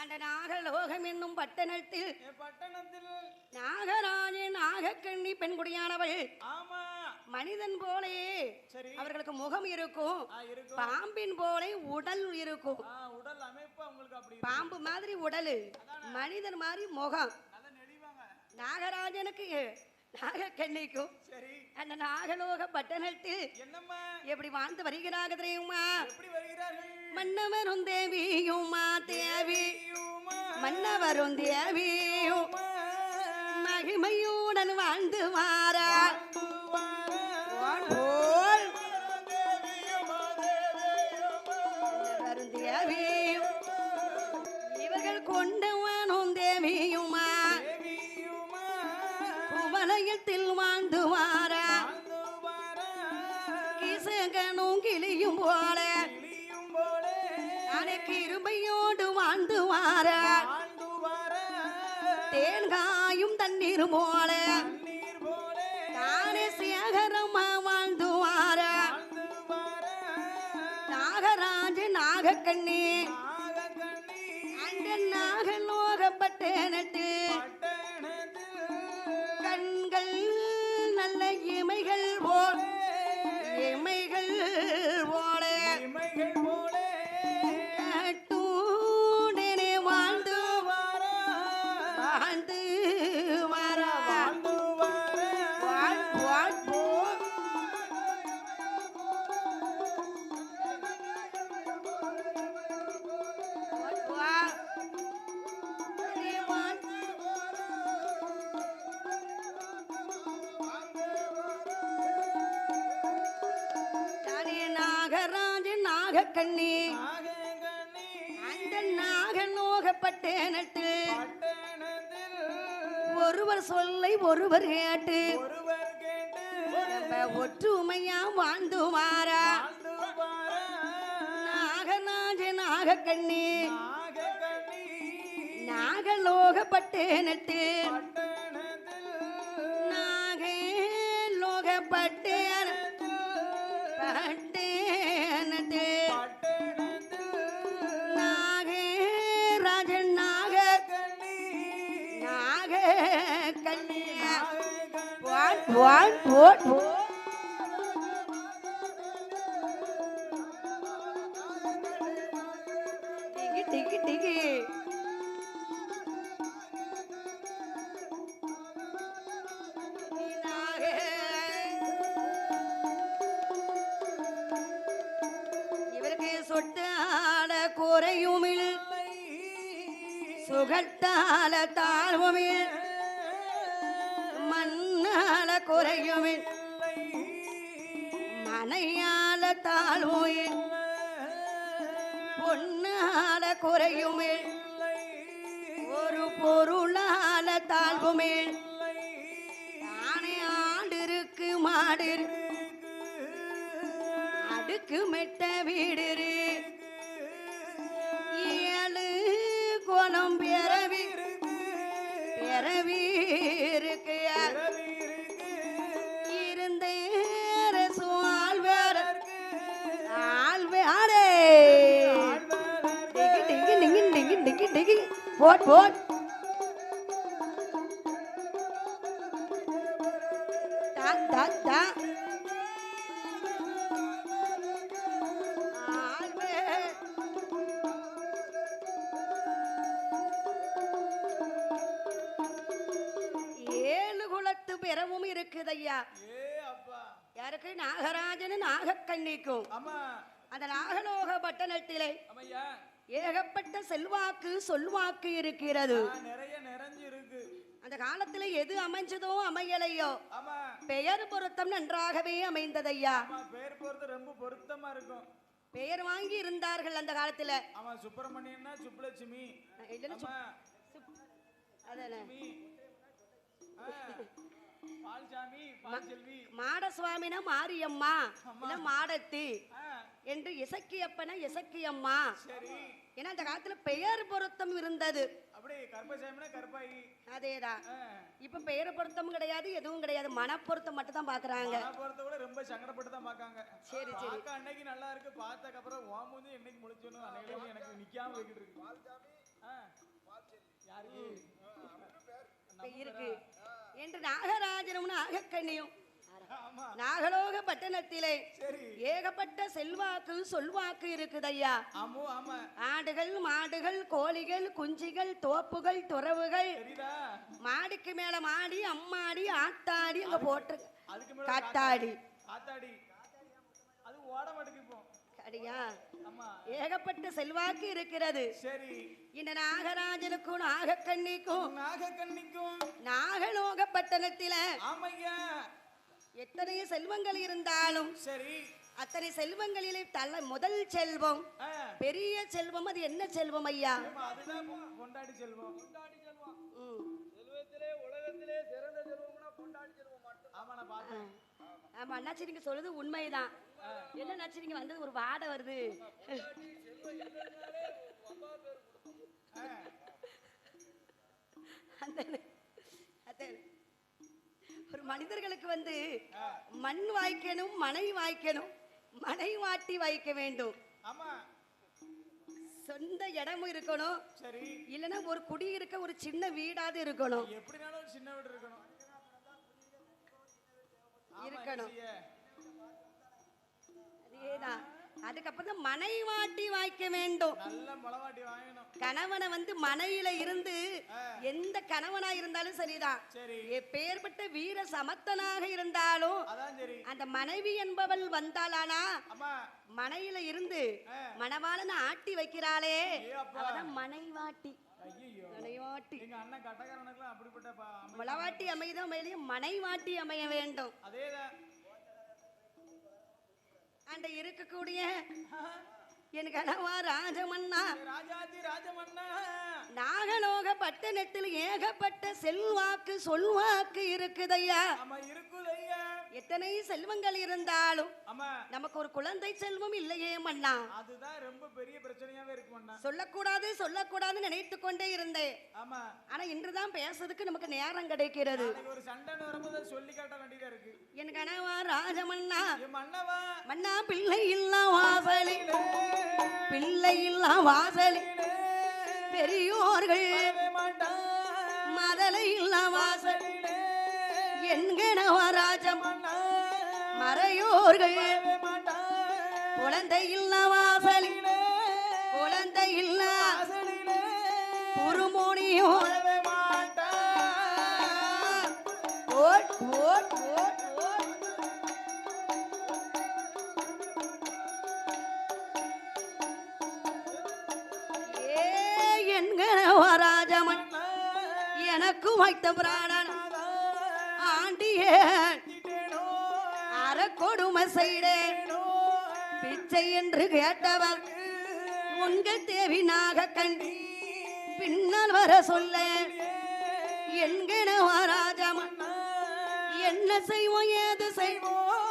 அந்த நாகலோகம் என்னும் பட்டணத்தில் பட்டணத்தில் நாகராஜ நாகக்கண்ணி பெண்குடியானவள். மனிதன் போலே அவர்களுக்கு முகம் இருக்கும். பாம்பின் போலே உடல் இருக்கும். பாம்பு மாதிரி உடல் மனிதன் மாதிரி முகம். நாகராஜனுக்கு நாகக்கண்ணிக்கும் அந்த நாகலோக பட்டணத்தில் எப்படி வாழ்ந்து வருகிறாங்க தெரியுமா? எப்படி வருகிறார்கள்? மன்னவரும் தேவியுமா தேவி. மன்னவரும் தேவியும் மகிமையுடன் வாழ்ந்து வாரா. இவர்கள் கொண்டவனும் தேவியுமா. தேவியுமா, குவலயத்தில் வாழ்ந்து வாரா. கிசகனும் கிளியும் போல கிளியும் போலே, இருமையோடு வாழ்ந்து வாரா. தேன்காயும் தண்ணீர் போல. தானே சேகரமா வாழ்ந்து வாரா. நாகராஜ நாகக்கண்ணி. நாகக்கண்ணி, அந்த நாகக்கண்ணி. நாகக்கண்ணி, அந்த நாகலோகப்பட்டேனத்தில் பட்டணத்தில். ஒருவர் சொல்லை ஒருவர் கேட்டு. ஒற்றுமையா வாழ்ந்து வாரா ஆண்டுவாரா, நாகராஜ நாகக்கண்ணி. நாகக்கண்ணி, போட் போட் ஏகப்பட்ட செல்வாக்கு சொல்வாக்கு இருக்கிறது. நிறைய நிறைஞ்சு இருக்கு அந்த காலத்துல எது அமைஞ்சதோ அமையலையோ. பெயர் பொருத்தம் நன்றாகவே அமைந்ததையா. ஆமா பேர் போறது ரொம்ப பொருத்தமா இருக்கும். பெயர் வாங்கி இருந்தார்கள் அந்த காலத்துல. ஆமா சுப்பிரமணியன்னா சுப்புலட்சுமி. அதானே. மாடசுவாமினா மாரியம்மா இல்ல மாடத்தி. என்று இசக்கியப்பன இசக்கியம்மா. ஏன்னா அந்த காலத்துல பெயர் பொருத்தம் இருந்தது. அதேதான். இப்ப பெயர் பொருத்தம் கிடையாது எதுவும் கிடையாது. மன பொருத்தம் மட்டும் தான் பாக்குறாங்க ரொம்ப சங்கடப்பட்டு தான் பாக்காங்க சரி சரி. அன்னைக்கு நல்லா இருக்கு. பார்த்ததுக்கு அப்புறம் ஓமுந்து என்னைக்கு முடிச்சோன்னு அன்னைக்கு எனக்கு நிக்காம வைக்கிட்டு இருக்கு. யாருக்கு இருக்கு. என்று நாகராஜனம்னு ஆகக்கண்ணியும் நாகலோக பட்டணத்திலே ஏகப்பட்ட செல்வாக்கு சொல்வாக்கு இருக்குதையா ஆடுகள் மாடுகள் கோழிகள் குஞ்சிகள் தோப்புகள் துறவுகள். மாடிக்கு மேல மாடி அம்மாடி ஆத்தாடி அங்க போட்டு காத்தாடி. அடியா. ஏகப்பட்ட செல்வாக்கு இருக்கிறது. சரி. இந்த நாகராஜனுக்கும் நாகக்கண்ணிக்கும் நாகக்கண்ணிக்கும். நாகலோக பட்டணத்தில ஆமையா. எத்தனை செல்வங்கள் இருந்தாலும் சரி. அத்தனை செல்வங்களிலே தலை முதல் செல்வம் பெரிய செல்வம் அது என்ன செல்வம் ஐயா? கொண்டாடி செல்வம். கொண்டாடி செல்வம். ம். செல்வத்திலே உலகத்திலே சிறந்த செல்வம்னா கொண்டாடி செல்வம் மட்டும் ஆமா நான் பார்த்தேன். ஆமா அண்ணாச்சி நீங்க சொல்றது உண்மைதான். என்ன அண்ணாச்சி நீங்க வந்தது ஒரு வாடை வருது. அந்த ஒரு மனிதர்களுக்கு வந்து மண் வாய்க்கணும் மனை வாய்க்கணும் மனை வாட்டி வாய்க்க வேண்டும். சொந்த இடமும் இருக்கணும். சரி. இல்லைன்னா ஒரு குடி இருக்க ஒரு சின்ன வீடாவது இருக்கணும். எப்படினாலும் ஒரு சின்ன வீடு இருக்கணும். இருக்கணும். அதேதான். அதுக்கப்புறம் தான் மனை வாட்டி வாய்க்க வேண்டும் கணவனை வந்து மனையில இருந்து எந்த கணவனா இருந்தாலும் சரிதான். சரி. எப்பேற்பட்ட வீர சமத்தனாக இருந்தாலும் அந்த மனைவி என்பவள் வந்தாளானா? அம்மா. மனையில இருந்து. மணவாளனை ஆட்டி வைக்கிறாளே. அவதான் மனைவாட்டி. மனைவாட்டி. எங்க அண்ணன் கட்டக்காரனுக்குலாம் அப்படிப்பட்ட ப- அமை- முளவாட்டி அமைதோ அமையலையும் மனைவாட்டி அமைய வேண்டும். அதேதான். அந்த இருக்கக்கூடிய என் கணவா ராஜமன்னா. ராஜாதி ராஜமன்னா. நாகலோக பட்டணத்தில் ஏகப்பட்ட செல்வாக்கு சொல்வாக்கு இருக்குதையா? இருக்குதையா. எத்தனை செல்வங்கள் இருந்தாலும் நமக்கு ஒரு குழந்தை செல்வம் இல்லையே மன்னா. அதுதான் ரொம்ப பெரிய பிரச்சனையாவே இருக்கு சொல்லக்கூடாது சொல்லக்கூடாதுன்னு நினைத்து கொண்டே இருந்தேன். ஆமா. ஆனா இன்றுதான் பேசுறதுக்கு நமக்கு நேரம் கிடைக்கிறது. ஒரு சண்டைன்னு வரும்போது சொல்லி காட்ட வேண்டியதா இருக்கு. என் கணவா ராஜமன்னா. மன்னவா. மன்னா பிள்ளை இல்லா வாசலில். பிள்ளை இல்லா பெரியோர்கள் வரவே மதலை வாசல் என் மறையோர்கள் வரவே மாட்டான் குழந்தை இல்லா வாசலில் குழந்தை இல்லா குருமோனியோ ஓட் ஓட் ஓட் அரக்கு வைத்த பிராணன் ஆண்டியே அற கொடுமை செய்தேன். பிச்சை என்று கேட்டவர் உங்க தேவினாக கண்டி பின்னால் வர சொல்ல என்கிறவா ராஜமன் என்ன செய்வோம் ஏது செய்வோம்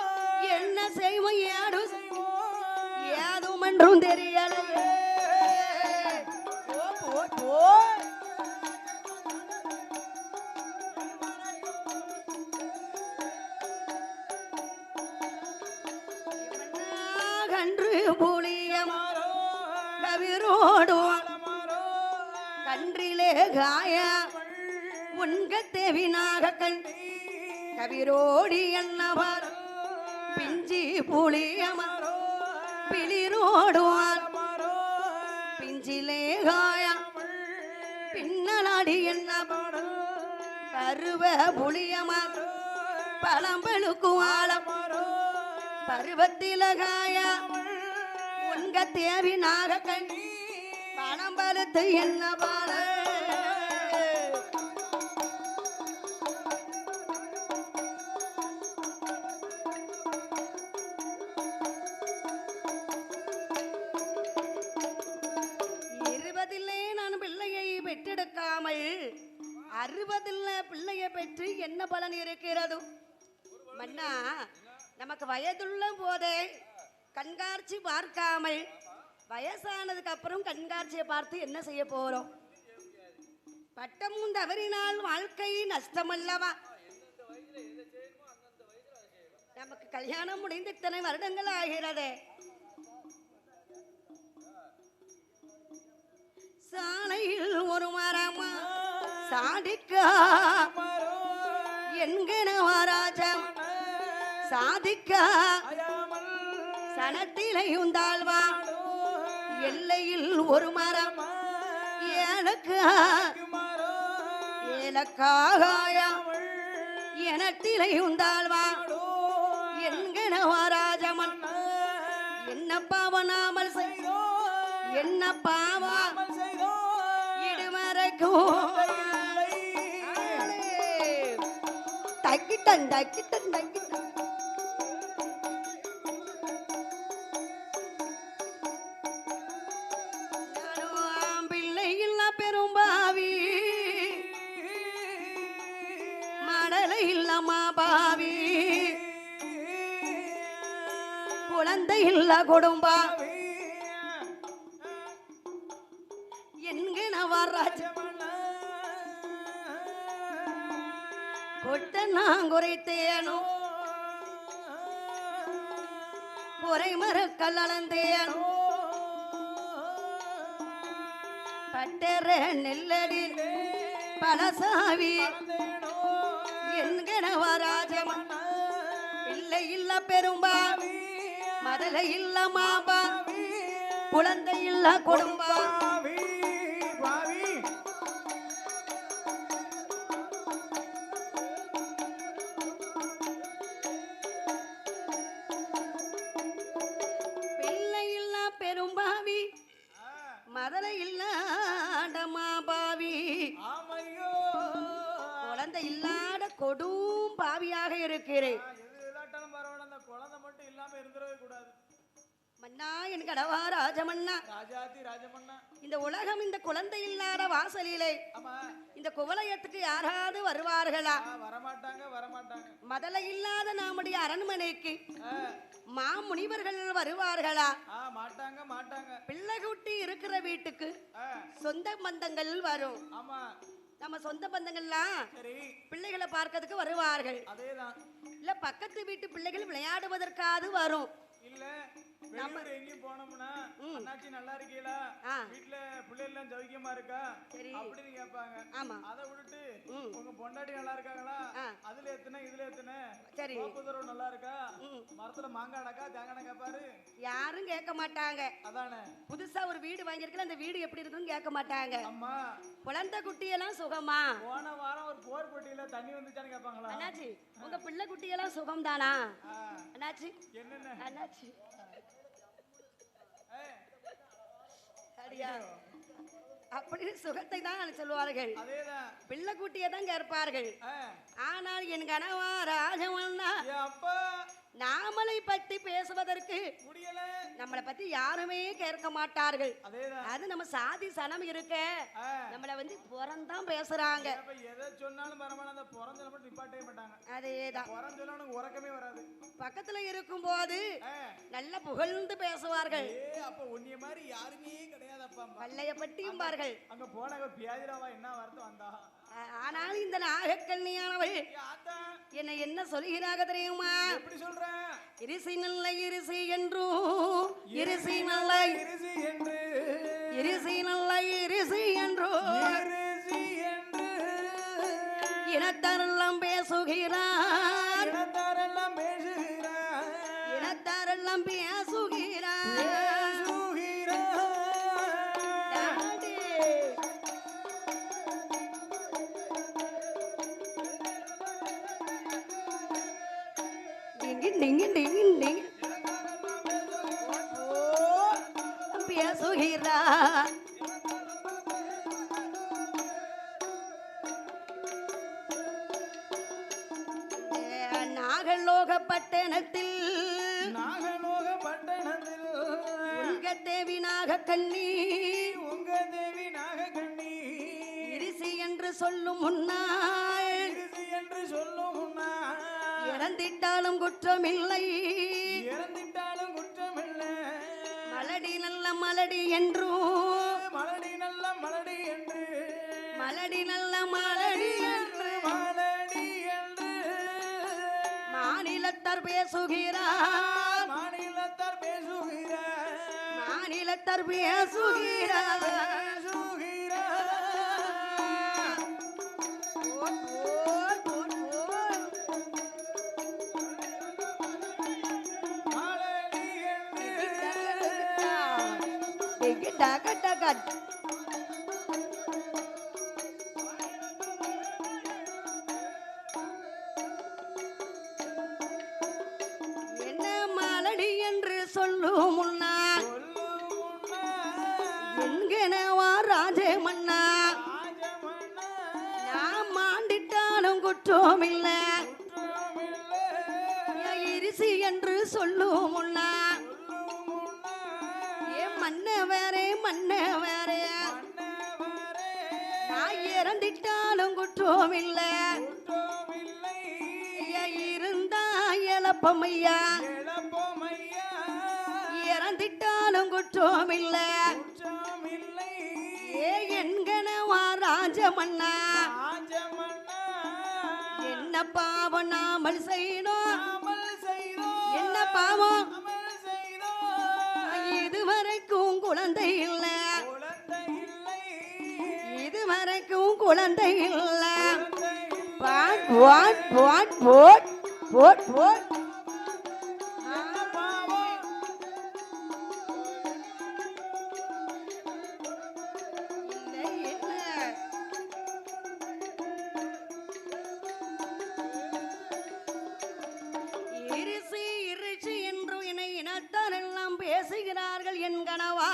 என்ன செய்வோம் ஏடு செய்வோம் ஏதும் என்றும் தெரியலையே ஓ, காய உன்க தேவினாக கண்டி கவிரோடி என்னவர் பிஞ்சி புளியமர். பிளிரோடுவான் பிஞ்சிலே காய பின்னலாடி என்ன பருவ புளியமர். பழம்பழுக்குவாளம் பருவத்தில காய உன்க தேவினாக கண்டி பழம்பழுத்து என்ன பாட பலன் இருக்கிறது. மன்னா நமக்கு வயதுள்ள போதே கண்காட்சி பார்க்காமல் வயசானதுக்கு அப்புறம் கண்காட்சியை பார்த்து என்ன செய்ய போறோம்? பட்டமும் தவறினால் வாழ்க்கை நஷ்டமல்லவா? நமக்கு கல்யாணம் முடிந்து இத்தனை வருடங்கள் ஆகிறதே. சாலையில் ஒரு மரமா? சாதிக்கா? என்கிற மகாராஜம் சாதிக்க சனத்திலையும் தாழ்வா எல்லையில் ஒரு மரம். எனக்கு ஏலக்காகாயம் எனத்திலையும் தாழ்வா என்கிற ராஜமன் என்ன பாவனாமல் செய் என்ன பாவம் இடுமறைக்கும். தங்கிட்டேன் தங்கிட்டேன் தங்கிட்டேன். நானும் பெரும்பாவி மடலை இல்லமா பாவி. குழந்தை இல்ல பலசாவி என்கிற வராஜமன் பிள்ளை இல்ல பெரும்பா மதலை இல்ல மாபா குழந்தை இல்ல குடும்பா மன்னா என் கடவா ராஜமன்னா. ராஜாதி ராஜமன்னா. இந்த உலகம் இந்த குழந்தை இல்லாத வாசலிலே. இந்த குவலயத்துக்கு யாராவது வருவார்களா? வரமாட்டாங்க வரமாட்டாங்க. மதலை இல்லாத நம்முடைய அரண்மனைக்கு ஆ, மாமுனிவர்கள் வருவார்களா? மாட்டாங்க மாட்டாங்க. பிள்ளைகுட்டி இருக்கிற வீட்டுக்கு சொந்த பந்தங்கள் வரும். ஆமா. நம்ம சொந்த பந்தங்கள்லாம் பிள்ளைகளை பார்க்கறதுக்கு வருவார்கள். அதேதான். இல்ல பக்கத்து வீட்டு பிள்ளைகள் விளையாடுவதற்காவது வரும். இல்ல. வெளியூர் எங்கேயும் போனோம்னா அண்ணாச்சி நல்லா இருக்கீங்களா. வீட்டுல பிள்ளைகள் ஜவுக்கியமா இருக்கா? சரி. அப்படின்னு கேட்பாங்க. அதை விட்டுட்டு. உங்க பொண்டாட்டி நல்லா இருக்காங்களா. அதுல எத்தனை இதுல எத்தனை? சரி. கோப்புதரம் நல்லா இருக்கா. மரத்துல மாங்காய் அடக்கா தேங்காய் கேட்பாரு யாரும் கேட்க மாட்டாங்க. அதானே. புதுசா ஒரு வீடு வாங்கியிருக்கல அந்த வீடு எப்படி இருக்குன்னு கேட்க மாட்டாங்க. அம்மா. குழந்தை குட்டியெல்லாம் சுகமா? போன வாரம் ஒரு போர் போட்டியில தண்ணி வந்துச்சான்னு கேட்பாங்களா? அண்ணாச்சி உங்க பிள்ளை குட்டியெல்லாம் சுகம் தானா அண்ணாச்சி. என்னென்ன? அண்ணாச்சி. சரியா அப்படின்னு சுகத்தை தான் சொல்லுவார்கள். பிள்ளை குட்டியை தான் கேட்பார்கள். ஆனால் என் கணவா என் அப்பா! நாமளை பற்றி பேசுவதற்கு முடியல. நம்மளை பத்தி யாருமே கேட்க மாட்டார்கள். அது நம்ம சாதி சனம் இருக்க. நம்மள வந்து புறந்தான் பேசுறாங்க. அப்ப எதை சொன்னாலும் பரவாயில்ல அந்த பிறந்தல மட்டும் நிப்பாட்டவே மாட்டாங்க. அதேதான். பிறந்தல உனக்கு உறக்கமே வராது. பக்கத்துல இருக்கும்போது ஆ, நல்ல புகழ்ந்து பேசுவார்கள். அப்ப உன்னிய மாதிரி யாருமே கிடையாதப்பா வல்லைய பற்றியும்பார்கள் அங்க போனவ பியாதிராவா என்ன வார்த்தை வந்தா? ஆனால் இந்த நாகக்கண்ணியானவள் என்னை என்ன சொல்கிறாக தெரியுமா? இருசி நல்ல இருசி என்றும் இருசி நல்ல இருசி என்று. இருசி நல்ல இருசி என்றும் இனத்தாரெல்லாம் பேசுகிறார். இனத்தாரெல்லாம் பேசுகிறார். இனத்தாரெல்லாம் பேசுகிறார். பேசுகிறார் நாகலோக பட்டணத்தில் நாகலோக பட்டணத்தில் உங்க தேவி நாக கண்ணி உங்க தேவி நாகக்கண்ணி இருசி என்று சொல்லும் முன்னால் இறந்திட்டாலும் குற்றமில்லை. இறந்திட்டாலும் குற்றமில்லை. மலடி நல்ல மலடி என்றும் மலடி நல்ல மலடி என்று. மலடி நல்ல மலடி என்று. மலடி என்று. மாநிலத்தார் பேசுகிறார். மாநிலத்தார் பேசுகிறார். மாநிலத்தார் பேசுகிறார். டக டக இழப்பமையா? இறந்திட்டாலும் குற்றம் இல்ல ஏ என்கனவா ராஜமன்னா? என்ன பாவம் நாமல் செய்யணும் என்ன பாவம்? இதுவரைக்கும் குழந்தை இல்ல. இதுவரைக்கும் குழந்தை இல்ல. What what what what? இனத்தார் எல்லாம் பேசுகிறார்கள் என் கனவா.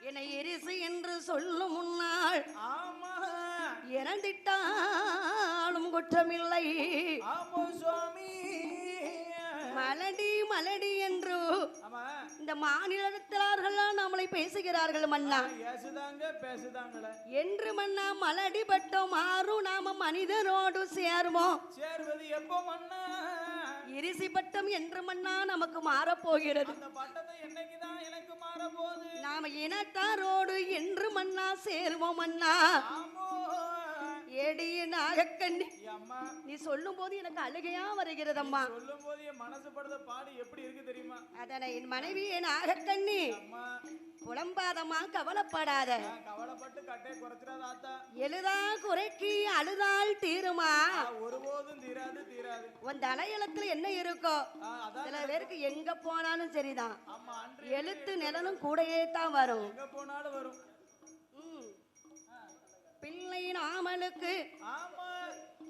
என்னை இருசி என்று சொல்லும் முன்னால் ஆமா இறந்திட்டாலும் குற்றமில்லை. மலடி மலடி என்று இந்த மாநிலத்திலார்கள்லாம் நம்மளை பேசுகிறார்கள் மன்னா. என்று மன்னா மலடி பட்டம் மாறும் நாம மனிதனோடு சேர்வோம் சேர்வது எப்போ மண்ணா இரிசி பட்டம் என்று மன்னா நமக்கு மாறப்போகிறது. நாம இனத்தாரோடு என்று மன்னா சேர்வோம் மன்னா. என் அம்மா. நீ சொல்லும் போது எனக்கு அழுகையா வருகிறதம்மா. சொல்லும் போது என் மனசு படுத பாடு எப்படி இருக்கு தெரியுமா? அதனை என் மனைவி என் நாகக்கண்ணி. அம்மா. புலம்பாதம்மா கவலைப்படாத. கவலைப்பட்டு கட்டையை குறைச்சிடாத ஆத்தா. எழுதா குறைக்கி அழுதால் தீருமா? ஒருபோதும் தீராது தீராது. உன் தலையெழுத்துல என்ன இருக்கோ? சில பேருக்கு எங்க போனாலும் சரிதான். எழுத்து நிழலும் கூடயே தான் வரும். எங்க போனாலும் வரும். பிள்ளை நாமலுக்கு ஆமா.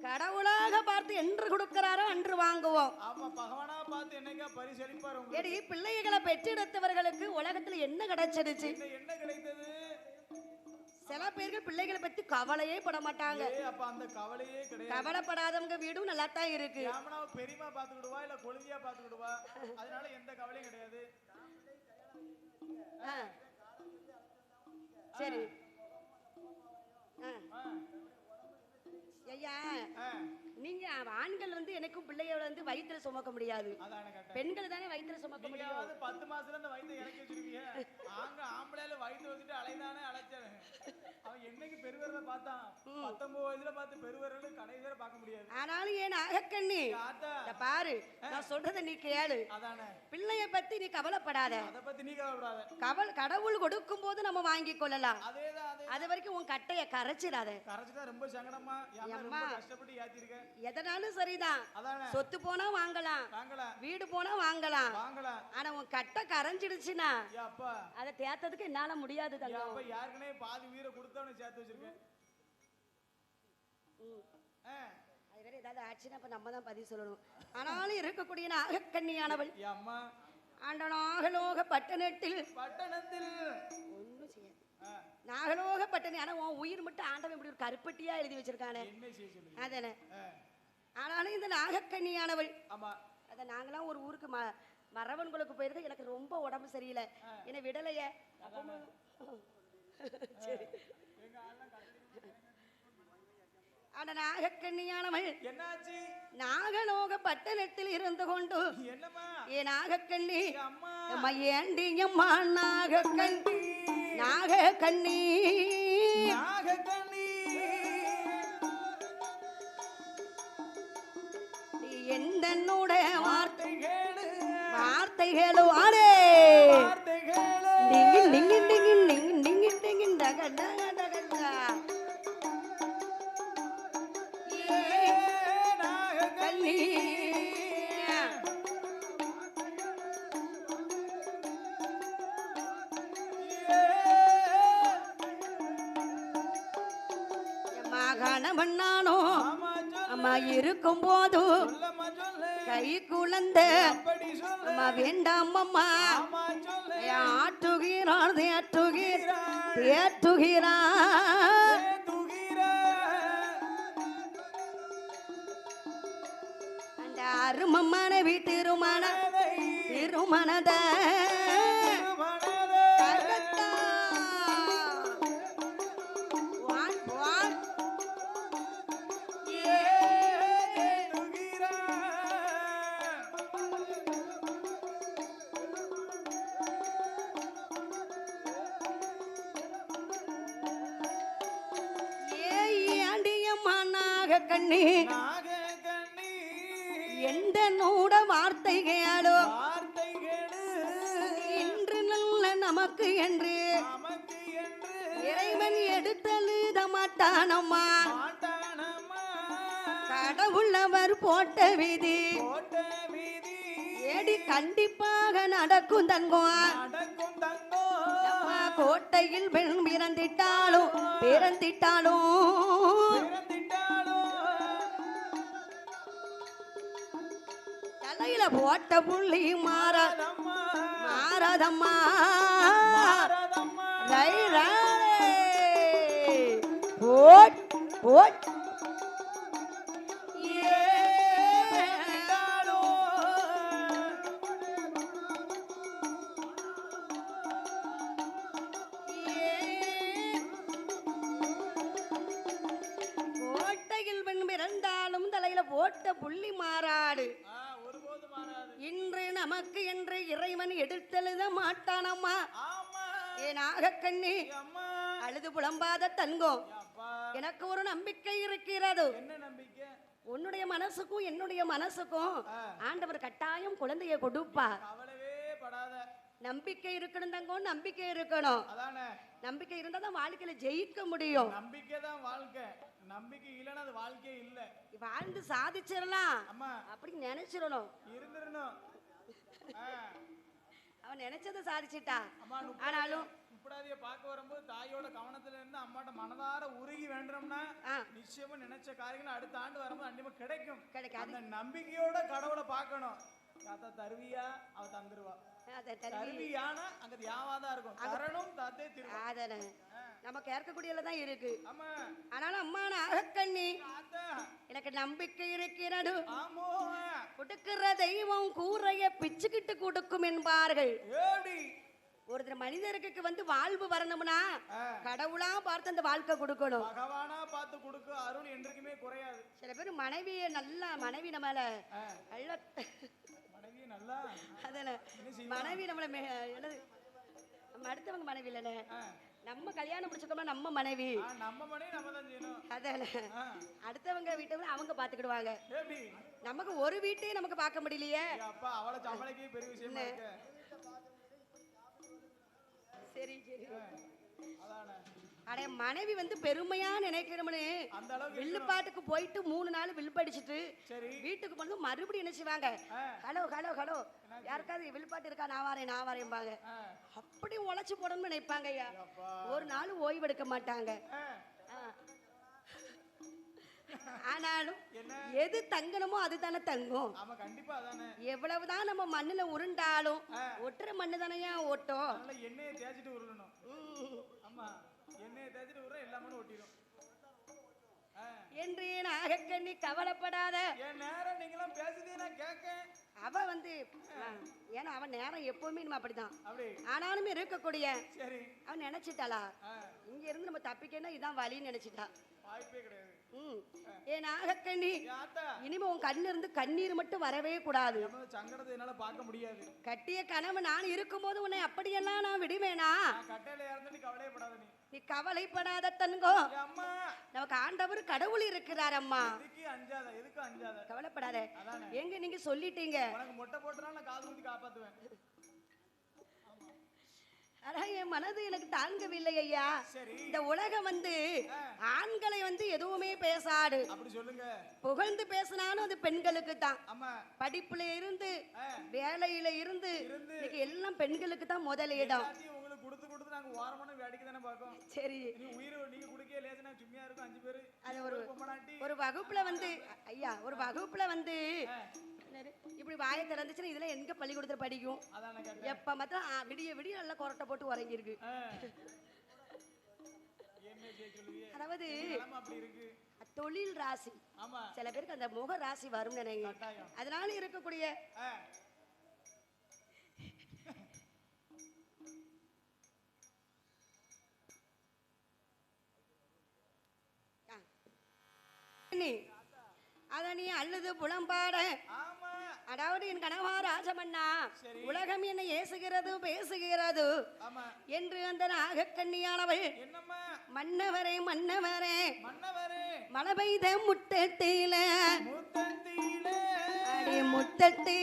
கடவுளாக பார்த்து என்று கொடுக்கிறாரோ அன்று வாங்குவோம். எடி பிள்ளைகளை பெற்றெடுத்தவர்களுக்கு உலகத்துல என்ன கிடைச்சிடுச்சு என்ன என்ன கிடைத்தது? சில பேர்கள் பிள்ளைகளை பத்தி கவலையே பட மாட்டாங்க. ஏ அப்ப அந்த கவலையே கிடையாது. கவலைப்படாதவங்க வீடும் நல்லா தான் இருக்கு பெரியமா பாத்துக்கிடுவா இல்ல கொழுந்தியா பாத்துக்கிடுவா அதனால எந்த கவலையும் கிடையாது. சரி. ஐயா நீங்க ஆண்கள் வந்து எனக்கும் பிள்ளையோட வந்து வயிற்றுல சுமக்க முடியாது. பெண்கள் தானே வயிற்றுல சுமக்க நீங்களாவது பத்து மாசத்துல இந்த வயித்தை இறக்கி வச்சிருக்கீங்க. ஆம்பளையில வயிற்று வச்சுட்டு அலைதானே அழைச்சாரு அவன் பெருவரல பார்த்தான். பத்தொன்பது வயசுல பார்த்து பெருவரல் கடைசியில பார்க்க முடியாது. ஆனாலும் ஏன் இத பாரு நான் சொல்றத நீ கேளு. அதானே. பிள்ளைய பத்தி நீ கவலைப்படாத. அத பத்தி நீ கவலைப்படாத. கவல் கடவுள் கொடுக்கும் போது நம்ம வாங்கி கொள்ளலாம். அதே வரைக்கும் உன் கட்டைய கரைச்சிடாத. கரைச்சுட்டா ரொம்ப சங்கடமா. கஷ்டப்பட்டு ஏத்திருக்க? எதனாலும் சரிதான். அதானே. சொத்து போனா வாங்கலாம். வீடு போனா வாங்கலாம். ஆனா உன் கட்டை கரைஞ்சிடுச்சுன்னா அதை தேத்ததுக்கு என்னால முடியாது தங்கம். ஏற்கனவே பாதி உயிரை கொடுத்தவனை சேர்த்து வச்சிருக்கேன். அது வேற ஏதாவது ஆச்சுன்னா அப்ப நம்ம தான் பதில் சொல்லணும். ஆனாலும் இருக்கக்கூடிய நாகக்கண்ணியானவள் அம்மா. ஆண்ட நாகலோக பட்டணத்தில். பட்டணத்தில். ஒன்றும் செய்யாது. ஆ, நாகலோக பட்டணம். ஆனா உன் உயிர் மட்டும் ஆண்டவன் இப்படி ஒரு கருப்பட்டியா எழுதி வச்சிருக்கானே. அதனை ஆனாலும் இந்த நாகக்கண்ணியானவள். ஆமா. அத நாங்களாம் ஒரு ஊருக்கு ம மரவன்குளுக்கு போயிருக்க எனக்கு ரொம்ப உடம்பு சரியில்லை. என்னை விடலையே. சரி. ஆனா நாகக்கண்ணியானவள். என்னாச்சு? நாகலோக பட்டணத்தில் இருந்து கொண்டு. ஏ நாகக்கண்ணி அம்மா. ஏண்டி அம்மா நாகக்கண்ணி. நாகக்கண்ணி. நாகக்கண்ணி வார்த்தை வார்த்தைகளு வார்த்தைகளு டிங்கி டிங்கி டிங்கி டிங்கி டிங்கி டிங்கி டக டக டக. ஆமா சொல்லு. அம்மா இருக்கும் சொல்லு. கை குழந்தை. அம்மா வேண்டாம் அம்மா. தேற்றுகிறான் தேற்றுகிறான் துகிர அந்த அருமமான வீட்டிருமண திருமணத கண்ணி. எந்த நூட வார்த்தைகளோ. இன்று நல்ல நமக்கு என்று. இறைவன் எடுத்தழுத மாட்டானம்மா. கடவுளவர் போட்ட விதி. ஏடி கண்டிப்பாக நடக்கும் தங்கம் கோட்டையில் பெண் பிறந்திட்டாலும் பிறந்திட்டாலும். தலையில போட்ட புள்ளி மாற. மாறாதம்மா. போட் போட். ஏ. கோட்டையில் பெண் பிறந்தாலும் தலையில போட்ட புள்ளி மாறாடு. இன்று நமக்கு என்று இறைவன் எடுத்தெழுத மாட்டானம்மா. ஏன் ஆகக்கண்ணி அம்மா. அழுது புலம்பாத அப்பா. எனக்கு ஒரு நம்பிக்கை இருக்கிறது. உன்னுடைய மனசுக்கும் என்னுடைய மனசுக்கும். ஆண்டவர் கட்டாயம் குழந்தைய கொடுப்பா. கவலைவே படாத. நம்பிக்கை இருக்கணும் தங்கம் நம்பிக்கை இருக்கணும். நம்பிக்கை இருந்தா தான் வாழ்க்கையில ஜெயிக்க முடியும். நம்பிக்கை தான் வாழ்க்கை. நம்பிக்கை இல்லைன்னா அது வாழ்க்கையே இல்ல. வாழ்ந்து சாதிச்சிடலாம். அம்மா. அப்படி நினைச்சிடணும். இருந்துடணும் அவன் நினைச்சதை சாதிச்சிட்டா. ஆனாலும் முப்படாதிய பார்க்க வரும்போது தாயோட கவனத்துல இருந்து அம்மாட்ட மனதார உருகி வேண்டும்னா. நிச்சயமா நினைச்ச காரியங்கள் அடுத்த ஆண்டு வரும்போது கண்டிப்பா கிடைக்கும். கிடைக்காது. அந்த நம்பிக்கையோட கடவுளை பார்க்கணும். தாத்தா தருவியா? அவ தந்துருவா. தருவியானா அங்க தியாவாதான் இருக்கும். தரணும் தாத்தே திருவா. நமக்கு ஏற்கக்கூடியல தான் இருக்கு. ஆனாலும் அம்மா நாகக்கண்ணி தாத்தா எனக்கு நம்பிக்கை இருக்கிறது. கொடுக்கிற தெய்வம் கூரைய பிச்சுக்கிட்டு கொடுக்கும் என்பார்கள். ஒருத்தர் மனிதருக்கு வந்து வாழ்வு வரணும்னா. கடவுளா பார்த்து அந்த வாழ்க்கை கொடுக்கணும். பகவானா பார்த்து கொடுக்க அருள் என்றைக்குமே குறையாது. சில பேர் மனைவியை நல்லா மனைவி நம்மள. நல்ல மனைவி நல்லா அதன மனைவி நம்மள அடுத்தவங்க மனைவி இல்லைண்ணே ஆ. நம்ம கல்யாணம் முடிச்சுக்கோமா நம்ம மனைவி. நம்ம மனைவி நம்ம தான் செய்யணும். அதானே. அடுத்தவங்க வீட்டை அவங்க பாத்துக்கிடுவாங்க நமக்கு ஒரு வீட்டையும் நமக்கு பார்க்க முடியலையே. அப்பா அவளை சமாளிக்கவே பெரிய விஷயமா சரி சரி. அதானே. அடைய மனைவி வந்து பெருமையா நினைக்கிறோம்னு வில்லுப்பாட்டுக்கு போயிட்டு மூணு நாள் வில் படிச்சுட்டு சரி. வீட்டுக்கு வந்து மறுபடியும் என்ன செய்வாங்க. Hello hello hello. யாருக்காவது வில்லுப்பாட்டு இருக்கா? நான் வரேன் நான் வரேன்பாங்க. அப்படி உழைச்சு போடணும்னு நினைப்பாங்க ஐயா. ஒரு நாள் ஓய்வு எடுக்க மாட்டாங்க. ஆனாலும் எது தங்கணுமோ அதுதானே தங்கும். எவ்வளவுதான் நம்ம மண்ணுல உருண்டாலும். ஒட்டுற மண்ணு தானேயா ஓட்டும் எண்ணெயை தேய்ச்சிட்டு உருளணும். ஆமா. எல்லாமே ஒட்டிடும் ஆ. என்று நாகக்கண்ணி கவலைப்படாத? என் நேரம் நீங்களாம் பேசுதே நான் கேட்கேன். அவ வந்து ஏன்னா அவன் நேரம் எப்பவுமே நம்ம அப்படிதான். அப்படி. ஆனாலுமே இருக்கக்கூடிய அவன் நினைச்சிட்டாளா. இங்க இருந்து நம்ம தப்பிக்கணும் இதான் வழின்னு நினைச்சிட்டா. வாய்ப்பே கிடையாது. ஏ நாகக்கண்ணி இனிமே உன் கண்ணில இருந்து கண்ணீர் மட்டும் வரவே கூடாது. நமது சங்கடத்தை என்னால பார்க்க முடியாது. கட்டிய கனவு நான் இருக்கும்போது உன்னை அப்படியெல்லாம் நான் விடுவேனா? நீ. கவலைப்படாத தன்கோ நமக்கு ஆண்டவர் கடவுள் இருக்கிறார் அம்மா. கவலைப்படாத. எங்க நீங்க சொல்லிட்டீங்க? ஆனா என் மனது எனக்கு தாங்கவில்லை ஐயா. இந்த உலகம் வந்து. ஆண்களை வந்து எதுவுமே பேசாடு புகழ்ந்து பேசினாலும் அது பெண்களுக்கு தான் படிப்புல இருந்து. வேலையில இருந்து. இன்னைக்கு எல்லாம் பெண்களுக்கு தான் தானே பார்க்கோம் சரி. அது ஒரு வகுப்புல வந்து ஐயா ஒரு வகுப்புல வந்து இப்படி வாயை திறந்துச்சுன்னா இதெல்லாம் எங்க பள்ளிக்கூடத்துல படிக்கும்? எப்ப மாத்திரம் விடிய விடிய நல்லா கொரட்டை போட்டு உறங்கிருக்கு அதாவது நிலைமை அப்படி இருக்கு? தொழில் ராசி. ஆமா. சில பேருக்கு அந்த முக ராசி வரும் நினைங்க. அதனால இருக்கக்கூடிய ஆ. நீ அத நீ அழுது புலம்பாட அதாவது என் கணவா ராஜமன்னா. உலகம் என்னை ஏசுகிறது பேசுகிறது என்று அந்த நாகக்கண்ணியானவள் மன்னவரே மன்னவரே. மழை பெய்த முட்டத்தில அடி முத்தத்தி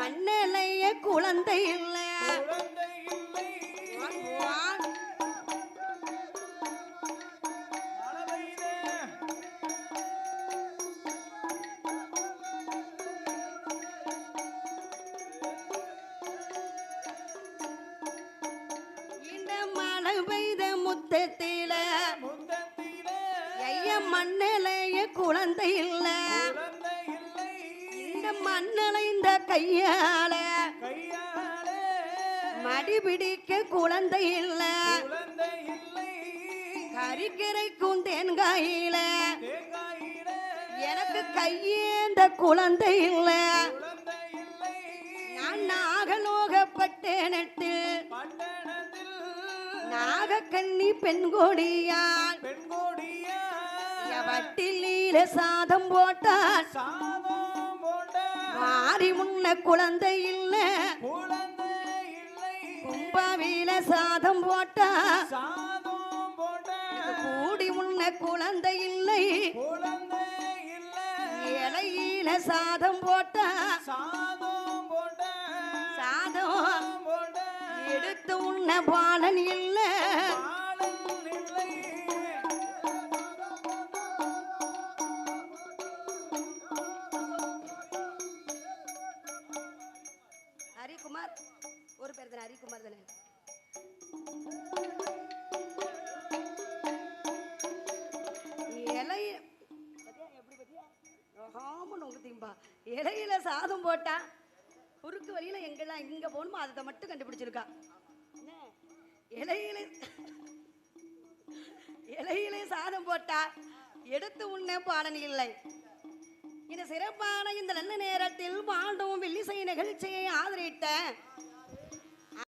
மண்ணலைய குழந்தை இல்ல. ஐய மண்ணலைய குழந்தை இல்ல. இந்த மண்ணலை இந்த கையால கையாலே மடி பிடிக்க குழந்தை இல்ல. கறிக்கரைக்கும் தேங்காயிலே எனக்கு கையேந்த குழந்தை இல்ல. குழந்தை இல்லை. நான் பட்டணத்தில் நாகக்கண்ணி பெண் கொடியான் பெண்கோடியா வட்டிலீல சாதம் போட்டான் சாதம் போட்ட மாறி முன்ன குழந்தை இல்ல. கும்பாவில சாதம் போட்டா கூடி முன்ன குழந்தை இல்லை. இலையில சாதம் போட்டா சாதம் எடுத்து உண்ண பாலன் இல்ல. பாலன் இல்லை ஹரிகுமார் ஒரு பேர் தானே ஹரிகுமார் தானே? இலை ஆமாம் உங்க தீம்பா. இலையில சாதம் போட்டா குறுக்கு வழியில எங்கெல்லாம் இங்க போகணுமோ அதை மட்டும் கண்டுபிடிச்சிருக்கா. இலையிலே இலையிலே சாதம் போட்டா எடுத்து உண்ண பாடன் இல்லை. இந்த சிறப்பான இந்த நல்ல நேரத்தில் பாண்டவும் வில்லிசை நிகழ்ச்சியை ஆதரித்த